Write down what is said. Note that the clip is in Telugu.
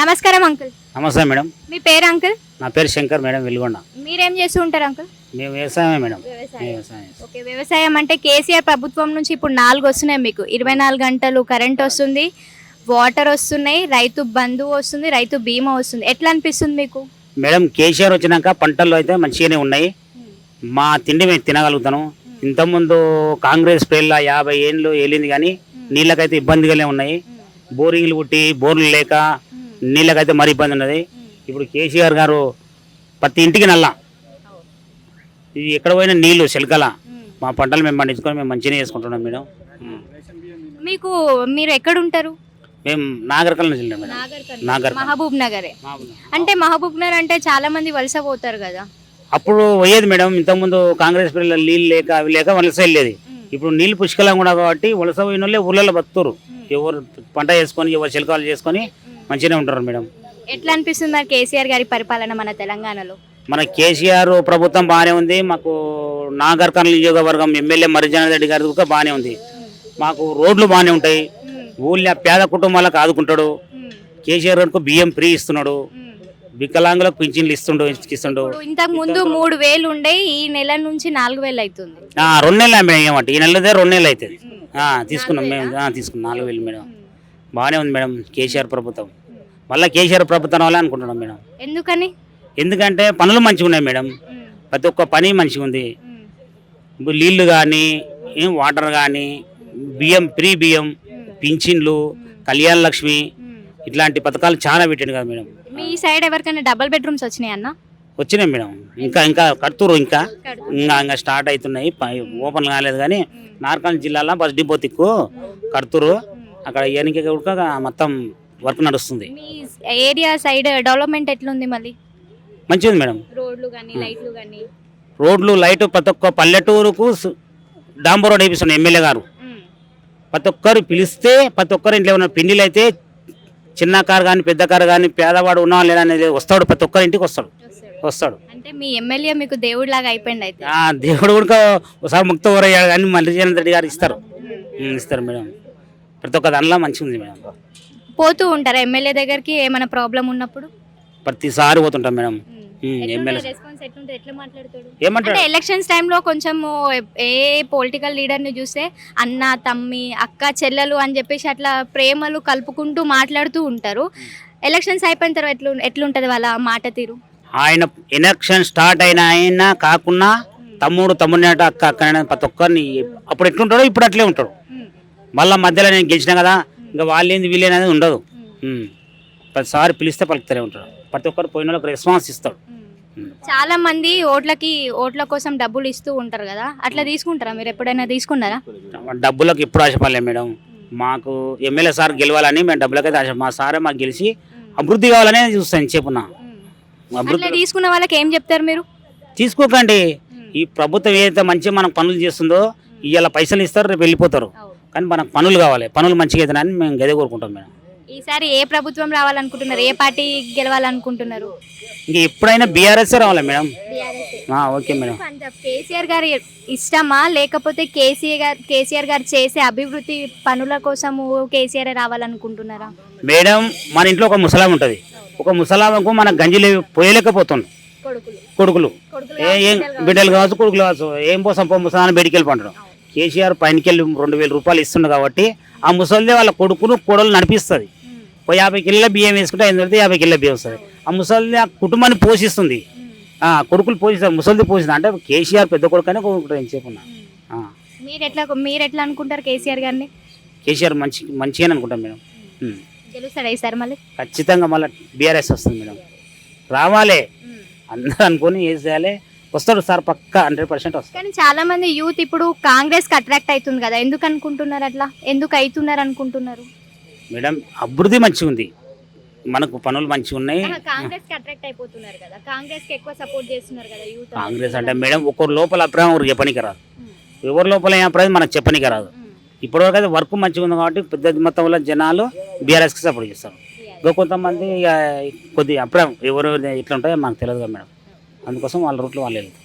నమస్కారం అంకుల్. నమస్తే మేడం. మీ పేరు అంకుల్? నా పేరు శంకర్ మేడం వెలుగొండ. మీరేం చేస్తూ ఉంటారు అంకుల్? మేము వ్యవసాయమే మేడం. ఓకే వ్యవసాయం అంటే కేసీఆర్ ప్రభుత్వం నుంచి ఇప్పుడు నాలుగు వస్తున్నాయి మీకు. ఇరవై నాలుగు గంటలు కరెంట్ వస్తుంది వాటర్ వస్తున్నాయి రైతు బంధు వస్తుంది రైతు బీమా వస్తుంది. ఎట్లా అనిపిస్తుంది మీకు? మేడం కేసీఆర్ వచ్చినాక పంటల్లో అయితే మంచిగానే ఉన్నాయి. మా తిండి మేము తినగలుగుతాను. ఇంతకుముందు కాంగ్రెస్ పేర్ల యాభై ఏళ్ళు వెళ్ళింది కానీ నీళ్ళకైతే ఇబ్బందిగానే ఉన్నాయి. బోరింగ్లు పుట్టి బోర్లు లేక నీళ్ళకైతే మరి ఇబ్బంది ఉన్నది. ఇప్పుడు కేసీఆర్ గారు ప్రతి ఇంటికి నల్ల. ఇది ఎక్కడ పోయినా నీళ్ళు శిల్కల మా పంటలు మేము పండించుకొని మేము మంచిగా చేసుకుంటున్నాం మేడం. మీకు మీరు ఎక్కడ ఉంటారు మేము నాగరికల్ నుంచి మేడం. నాగర్. మహబూబ్ నగరే. అంటే మహబూబ్ నగర్ అంటే చాలా మంది వలస పోతారు కదా. అప్పుడు పోయేది మేడం. ఇంతకుముందు కాంగ్రెస్ పిల్లలు నీళ్ళు లేక అవి లేక వలస వెళ్ళేది. ఇప్పుడు నీళ్ళు పుష్కలంగా కూడా కాబట్టి వలస పోయిన వాళ్ళే ఊళ్ళలో బతుకుతారు ఎవరు పంట చేసుకొని ఎవరు చిలకాలు చేసుకొని మంచిగానే ఉంటారు మేడం. ఎట్లా అనిపిస్తుంది మరి కేసీఆర్ గారి పరిపాలన మన తెలంగాణలో? మన కేసీఆర్ ప్రభుత్వం బాగానే ఉంది. మాకు నాగర్కర్నూలు నియోజకవర్గం ఎమ్మెల్యే మరిజాన రెడ్డి గారి కూడా బాగానే ఉంది. మాకు రోడ్లు బాగానే ఉంటాయి. ఊళ్ళో పేద కుటుంబాలకు ఆదుకుంటాడు. కేసీఆర్ గారికి బియ్యం ఫ్రీ ఇస్తున్నాడు. వికలాంగులకు పింఛన్లు ఇస్తుండు ఇస్తుండు. ఇంతకు ముందు మూడు వేలు ఉండే ఈ నెల నుంచి నాలుగు వేలు అవుతుంది. రెండు నెలలు మేడం ఏమంటే ఈ నెలదే రెండు నెలలు అవుతుంది. తీసుకున్నాం మేము తీసుకున్నాం. నాలుగు వేలు మేడం. బాగానే ఉంది మేడం కేసీఆర్ ప్రభుత్వం. మళ్ళీ కేసీఆర్ ప్రభుత్వం వల్ల అనుకుంటున్నాం మేడం. ఎందుకని? ఎందుకంటే పనులు మంచిగా ఉన్నాయి మేడం. ప్రతి ఒక్క పని మంచిగా ఉంది. ఇప్పుడు నీళ్ళు కానీ వాటర్ కానీ బియ్యం ఫ్రీ బియ్యం పింఛన్లు కళ్యాణ లక్ష్మి ఇట్లాంటి పథకాలు చాలా పెట్టాడు కదా మేడం. మీ సైడ్ ఎవరికైనా డబుల్ బెడ్రూమ్స్ వచ్చినాయి అన్న? వచ్చినాయి మేడం. ఇంకా ఇంకా కడుతురు ఇంకా. ఇంకా ఇంకా స్టార్ట్ అవుతున్నాయి. ఓపెన్ కాలేదు కానీ నార్కల్ జిల్లాలో బస్ డిపో తిక్కు కడుతురు అక్కడ ఏనికి మొత్తం వర్క్ నడుస్తుంది. మీ ఏరియా సైడ్ డెవలప్మెంట్ ఎట్లుంది మళ్ళీ? మంచిది ఉంది మేడం. రోడ్లు కానీ లైట్లు కానీ రోడ్లు లైట్ ప్రతి ఒక్క పల్లెటూరుకు డాంబర్ రోడ్ వేపిస్తున్నాయి ఎమ్మెల్యే గారు. ప్రతి ఒక్కరు పిలిస్తే ప్రతి ఒక్కరు ఇంట్లో ఉన్న పిండిలు అయితే చిన్న కారు కానీ పెద్ద కారు కానీ పేదవాడు ఉన్నా లేదా అనేది వస్తాడు. ప్రతి ఒక్కరి ఇంటికి వస్తాడు. వస్తాడు. అంటే మీ ఎమ్మెల్యే మీకు దేవుడి లాగా అయిపోయింది అయితే? ఆ దేవుడు కూడా ఒకసారి ముక్త ఊరయ్యాడు కానీ మళ్ళీ జగన్ రెడ్డి గారు ఇస్తారు. ఇస్తారు మేడం. ప్రతి ఒక్క దానిలో మంచిగా ఉంది మేడం. పోతూ ఉంటారా? ఎమ్మెల్యే దగ్గరికి ఏమైనా ప్రాబ్లం ఉన్నప్పుడు? ప్రతిసారి పోతుంటాం మేడం. ఎమ్మెల్యే ఏమంటాడు? అంటే ఎలక్షన్స్ టైంలో కొంచెం ఏ పొలిటికల్ లీడర్ని చూస్తే అన్న తమ్మి అక్క చెల్లెలు అని చెప్పేసి అట్లా ప్రేమలు కలుపుకుంటూ మాట్లాడుతూ ఉంటారు. ఎలక్షన్స్ అయిపోయిన తర్వాత ఎట్లు ఎట్లుంటది వాళ్ళ మాట తీరు? ఆయన ఎలక్షన్ స్టార్ట్ అయిన ఆయన కాకుండా తమ్ముడు తమ్ముడిని అంటే అక్క అక్కనైనా ప్రతి ఒక్కరిని అప్పుడు ఎట్లుంటాడో ఇప్పుడు అట్లే ఉంటాడు. మళ్ళీ మధ్యలో నేను గెలిచిన కదా ఇంకా వాళ్ళేంది వీళ్ళేనది ఉండదు. ప్రతిసారి పిలిస్తే పలుకుతూనే ఉంటాడు ప్రతి ఒక్కరు పోయిన వాళ్ళకి రెస్పాన్స్ ఇస్తాడు. చాలా మంది ఓట్లకి ఓట్ల కోసం డబ్బులు ఇస్తూ ఉంటారు కదా. అట్లా తీసుకుంటారా మీరు? ఎప్పుడైనా తీసుకున్నారా? డబ్బులకు ఎప్పుడు ఆశపడలేం మేడం. మాకు ఎమ్మెల్యే సార్ గెలవాలని మేము డబ్బులకైతే ఆశ మా సారే మాకు గెలిచి అభివృద్ధి కావాలనే చూస్తాను చెప్పున్నా అభివృద్ధి తీసుకున్న వాళ్ళకి ఏం చెప్తారు మీరు? తీసుకోకండి. ఈ ప్రభుత్వం ఏదైతే మంచిగా మనకు పనులు చేస్తుందో ఇవాళ పైసలు ఇస్తారు రేపు వెళ్ళిపోతారు. కానీ మనకు పనులు కావాలి. పనులు మంచిగా అవుతాయని మేము గదే కోరుకుంటాం మేడం. ఈసారి ఏ ప్రభుత్వం రావాలనుకుంటున్నారు? ఏ పార్టీ గెలవాలనుకుంటున్నారు? ఇంక ఎప్పుడైనా బీఆర్ఎస్ రావాలి మేడం. ఆ, ఓకే మేడం. కేసీఆర్ గారి ఇష్టమా? లేకపోతే కేసీఆర్ గారు కేసీఆర్ గారు చేసే అభివృద్ధి పనుల కోసము కేసీఆర్ రావాలనుకుంటున్నారా? మేడం మన ఇంట్లో ఒక ముసలాం ఉంటుంది. ఒక ముసలామకు మన గంజిలు పోయలేకపోతుంది. కొడుకులు. కొడుకులు. ఏ ఏం బిడ్డలు కావచ్చు. కొడుకులు కావచ్చు. ఏం పోసం పో ముసలాన్ని బయటికి వెళ్ళిపోంటాడు. కేసీఆర్ పైనకి వెళ్ళి రెండు వేల రూపాయలు ఇస్తుండు కాబట్టి ఆ ముసలిదే వాళ్ళ కొడుకును కొడలు నడిపిస్తుంది. యాభై కిలోల బియ్యం వేసుకుంటే ఐదు పెడితే యాభై కిలోల బియ్యం వస్తుంది. ఆ ముసలిది ఆ కుటుంబాన్ని పోషిస్తుంది. ఆ కొడుకులు పోషిస్తారు ముసలిది పోషిస్తుంది. అంటే కేసీఆర్ పెద్ద కొడుకు అని కొడుకుంటారు ఏం చెప్పున్నా మీరు ఎట్లా మీరు ఎట్లా అనుకుంటారు కేసీఆర్ గారిని? కేసీఆర్ మంచి మంచిగా అనుకుంటాం మేడం. గెలుస్తాడా ఈసారి మళ్ళీ? ఖచ్చితంగా మళ్ళీ బీఆర్ఎస్ వస్తుంది మేడం. రావాలి. అందరూ అనుకొని ఏం వస్తాడు సార్ పక్క హండ్రెడ్ పర్సెంట్ వస్తాడు. కానీ చాలా మంది యూత్ ఇప్పుడు కాంగ్రెస్కి అట్రాక్ట్ అవుతుంది కదా ఎందుకు అనుకుంటున్నారు అట్లా? ఎందుకు అవుతున్నారు అనుకుంటున్నారు మేడం అభివృద్ధి మంచిగా ఉంది. మనకు పనులు మంచిగా ఉన్నాయి. కాంగ్రెస్కి అట్రాక్ట్ అయిపోతున్నారు కదా? కాంగ్రెస్కి ఎక్కువ సపోర్ట్ చేస్తున్నారు కదా యూత్ కాంగ్రెస్ అంటే మేడం ఒకరు లోపల అభిప్రాయం ఒకరు చెప్పనికి రాదు. ఎవరి లోపల ఏం అభిప్రాయం మనకు చెప్పనికి రాదు. ఇప్పటివరకు అయితే వర్క్ మంచిగా ఉంది కాబట్టి పెద్ద మొత్తంలో జనాలు బీఆర్ఎస్కి సపోర్ట్ చేస్తారు. ఇంకా కొంతమంది కొద్ది అభిప్రాయం ఎవరు ఇట్లా ఉంటాయో మనకు తెలియదు కదా మేడం. అందుకోసం వాళ్ళ రూట్లో వాళ్ళు వెళ్తారు.